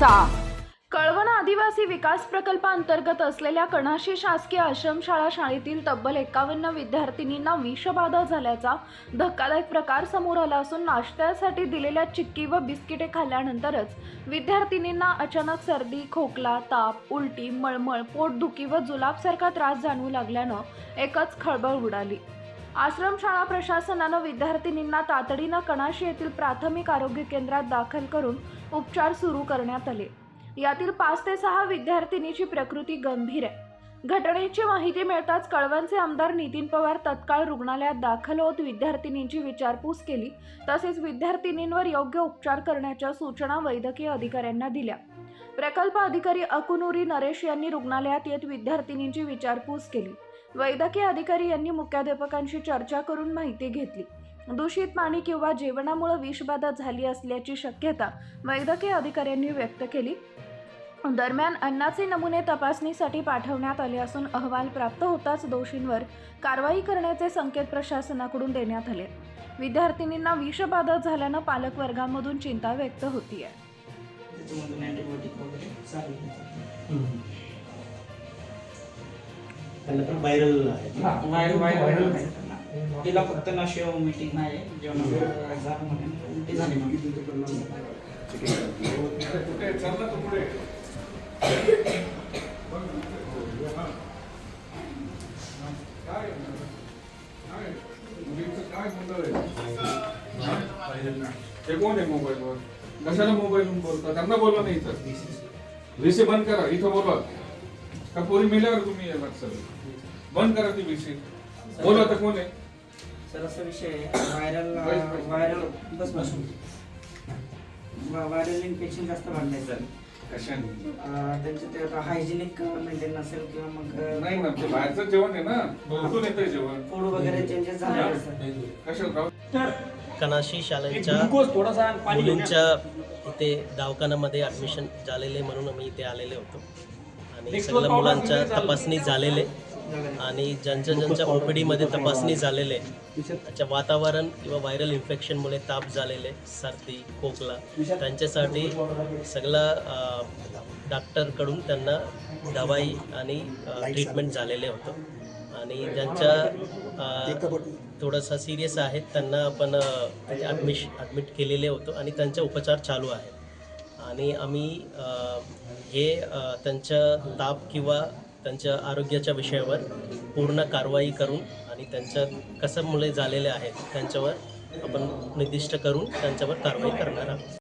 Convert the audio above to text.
करायचा कळवण आदिवासी विकास प्रकल्पांतर्गत असलेल्या कणाशी शासकीय आश्रमशाळा शाळेतील तब्बल एकावन्न विद्यार्थिनींना विषबाधा झाल्याचा धक्कादायक प्रकार समोर आला असून नाश्त्यासाठी दिलेल्या चिक्की व बिस्किटे खाल्ल्यानंतरच विद्यार्थिनींना अचानक सर्दी खोकला ताप उलटी मळमळ पोटदुखी व जुलाबसारखा त्रास जाणवू लागल्यानं एकच खळबळ उडाली. आश्रमशाळा प्रशासनानं विद्यार्थिनींना तातडीनं कणाशी येथील प्राथमिक आरोग्य केंद्रात दाखल करून उपचार सुरू करण्यात आले. यातील पाच ते सहा विद्यार्थिनीची प्रकृती गंभीर आहे. घटनेची माहिती मिळताच कळवणचे आमदार नितीन पवार तत्काळ रुग्णालयात दाखल होत विद्यार्थिनींची विचारपूस केली. तसेच विद्यार्थिनींवर योग्य उपचार करण्याच्या सूचना वैद्यकीय अधिकाऱ्यांना दिल्या. प्रकल्प अधिकारी अकुनुरी नरेश यांनी रुग्णालयात येत विद्यार्थिनींची विचारपूस केली. वैद्यकीय अधिकारी यांनी मुख्याध्यापकांशी चर्चा करून माहिती घेतली. दूषित पाणी किंवा जेवणामुळे विषबाधा झाली असल्याची शक्यता वैद्यकीय अधिकाऱ्यांनी व्यक्त केली. दरम्यान अन्नाचे नमुने तपासणीसाठी पाठवण्यात आले असून अहवाल प्राप्त होताच दोषींवर कारवाई करण्याचे संकेत प्रशासनाकडून देण्यात आले. विद्यार्थिनींना विषबाधा झाल्यानं पालक वर्गामधून चिंता व्यक्त चालू आहे. त्यांना पण व्हायरल आहे. हा, आहे त्यांना. तिला फक्त नशे मीटिंग नाही जेवण वगैरे झालं म्हणे उलटी झाली म्हणून ते कोण आहे मोबाईलवर कशाला मोबाईलवरून बोलता? त्यांना बोलवा नाही इथं. विषय बंद करा इथं बोलवा. का पोरी मेल्यावर तुम्ही सर बंद करा ती विषय बोलवा तर कोण आहे? सर असा विषय आहे. व्हायरल व्हायरल बस बस. व्हायरल इन्फेक्शन जास्त वाढलंय सर. कशाने? अं, त्यांचं ते आता हायजिनिक मेंटेन नसेल किंवा मग नाही ना ते बाहेरचं जेवण आहे ना. कुठून येतंय जेवण. फूड वगैरे चेंजेस झाले आहेत, सर. कशाला राहू कनाशी शाळेच्या मुलींच्या इथे दवाखान्यामध्ये ॲडमिशन झालेले म्हणून आम्ही इथे आलेले होतो. सगळ्या मुलांच्या तपासणी झालेले आणि ज्यांच्या ज्यांच्या ओपीडीमध्ये तपासणी झालेले त्याच्या वातावरण किंवा व्हायरल इन्फेक्शनमुळे ताप झालेले सर्दी खोकला त्यांच्यासाठी सगळं डॉक्टरकडून त्यांना दवाई आणि ट्रीटमेंट झालेले होतं. आणि ज्यांच्या थोडंसं सिरियस आहेत त्यांना आपण ॲडमिश ॲडमिट केलेले होतो आणि त्यांचे उपचार चालू आहेत. आणि आम्ही हे त्यांच्या ताप किंवा त्यांच्या आरोग्याच्या विषयावर पूर्ण कारवाई करून आणि त्यांच्या कसं मुले झालेले आहेत त्यांच्यावर आपण निर्दिष्ट करून त्यांच्यावर कारवाई करणार आहोत.